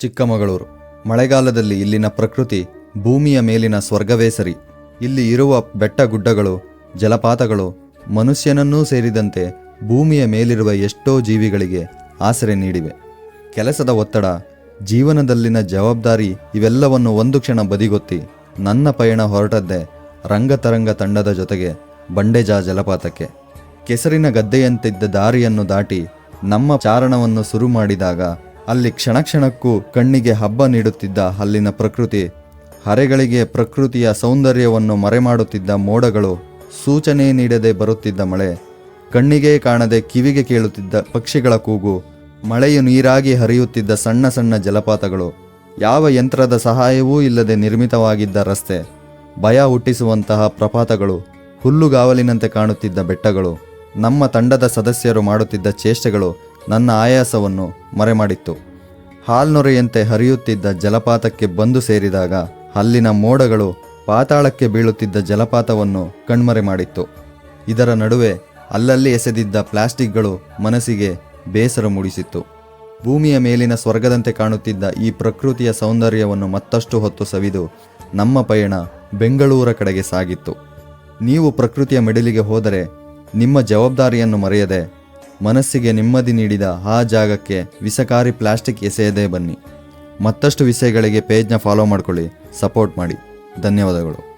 ಚಿಕ್ಕಮಗಳೂರು. ಮಳೆಗಾಲದಲ್ಲಿ ಇಲ್ಲಿನ ಪ್ರಕೃತಿ ಭೂಮಿಯ ಮೇಲಿನ ಸ್ವರ್ಗವೇ ಸರಿ. ಇಲ್ಲಿ ಇರುವ ಬೆಟ್ಟ ಗುಡ್ಡಗಳು, ಜಲಪಾತಗಳು, ಮನುಷ್ಯನನ್ನೂ ಸೇರಿದಂತೆ ಭೂಮಿಯ ಮೇಲಿರುವ ಎಷ್ಟೋ ಜೀವಿಗಳಿಗೆ ಆಸರೆ ನೀಡಿವೆ. ಕೆಲಸದ ಒತ್ತಡ, ಜೀವನದಲ್ಲಿನ ಜವಾಬ್ದಾರಿ ಇವೆಲ್ಲವನ್ನು ಒಂದು ಕ್ಷಣ ಬದಿಗೊತ್ತಿ ನನ್ನ ಪಯಣ ಹೊರಟದ್ದೇ ರಂಗತರಂಗ ತಂಡದ ಜೊತೆಗೆ ಬಂಡೆಜಾ ಜಲಪಾತಕ್ಕೆ. ಕೆಸರಿನ ಗದ್ದೆಯಂತಿದ್ದ ದಾರಿಯನ್ನು ದಾಟಿ ನಮ್ಮ ಚಾರಣವನ್ನು ಶುರು ಮಾಡಿದಾಗ ಅಲ್ಲಿ ಕ್ಷಣ ಕ್ಷಣಕ್ಕೂ ಕಣ್ಣಿಗೆ ಹಬ್ಬ ನೀಡುತ್ತಿದ್ದ ಅಲ್ಲಿನ ಪ್ರಕೃತಿ. ಹರೆಗಳಿಗೆ ಪ್ರಕೃತಿಯ ಸೌಂದರ್ಯವನ್ನು ಮರೆಮಾಡುತ್ತಿದ್ದ ಮೋಡಗಳು ಸೂಚನೆ ನೀಡದೆ ಬರುತ್ತಿದ್ದ ಮಳೆ. ಕಣ್ಣಿಗೆ ಕಾಣದೆ ಕಿವಿಗೆ ಕೇಳುತ್ತಿದ್ದ ಪಕ್ಷಿಗಳ ಕೂಗು, ಮಳೆಯು ನೀರಾಗಿ ಹರಿಯುತ್ತಿದ್ದ ಸಣ್ಣ ಸಣ್ಣ ಜಲಪಾತಗಳು. ಯಾವ ಯಂತ್ರದ ಸಹಾಯವೂ ಇಲ್ಲದೆ ನಿರ್ಮಿತವಾಗಿದ್ದ ರಸ್ತೆ. ಭಯ ಹುಟ್ಟಿಸುವಂತಹ ಪ್ರಪಾತಗಳು, ಹುಲ್ಲುಗಾವಲಿನಂತೆ ಕಾಣುತ್ತಿದ್ದ ಬೆಟ್ಟಗಳು, ನಮ್ಮ ತಂಡದ ಸದಸ್ಯರು ಮಾಡುತ್ತಿದ್ದ ಚೇಷ್ಟೆಗಳು ನನ್ನ ಆಯಾಸವನ್ನು ಮರೆಮಾಡಿತ್ತು. ಹಾಲ್ನೊರೆಯಂತೆ ಹರಿಯುತ್ತಿದ್ದ ಜಲಪಾತಕ್ಕೆ ಬಂದು ಸೇರಿದಾಗ ಅಲ್ಲಿನ ಮೋಡಗಳು ಪಾತಾಳಕ್ಕೆ ಬೀಳುತ್ತಿದ್ದ ಜಲಪಾತವನ್ನು ಕಣ್ಮರೆ ಮಾಡಿತ್ತು ಇದರ ನಡುವೆ ಅಲ್ಲಲ್ಲಿ ಎಸೆದಿದ್ದ ಪ್ಲಾಸ್ಟಿಕ್ಗಳು ಮನಸ್ಸಿಗೆ ಬೇಸರ ಮೂಡಿಸಿತ್ತು. ಭೂಮಿಯ ಮೇಲಿನ ಸ್ವರ್ಗದಂತೆ ಕಾಣುತ್ತಿದ್ದ ಈ ಪ್ರಕೃತಿಯ ಸೌಂದರ್ಯವನ್ನು ಮತ್ತಷ್ಟು ಹೊತ್ತು ಸವಿದು ನಮ್ಮ ಪಯಣ ಬೆಂಗಳೂರ ಕಡೆಗೆ ಸಾಗಿತ್ತು. ನೀವು ಪ್ರಕೃತಿಯ ಮೆಡಿಲಿಗೆ ಹೋದರೆ ನಿಮ್ಮ ಜವಾಬ್ದಾರಿಯನ್ನು ಮರೆಯದೆ ಮನಸ್ಸಿಗೆ ನೆಮ್ಮದಿ ನೀಡಿದ ಆ ಜಾಗಕ್ಕೆ ವಿಷಕಾರಿ ಪ್ಲಾಸ್ಟಿಕ್ ಎಸೆಯದೇ ಬನ್ನಿ. ಮತ್ತಷ್ಟು ವಿಷಯಗಳಿಗೆ ಪೇಜ್ನ ಫಾಲೋ ಮಾಡಿಕೊಳ್ಳಿ. ಸಪೋರ್ಟ್ ಮಾಡಿ. ಧನ್ಯವಾದಗಳು.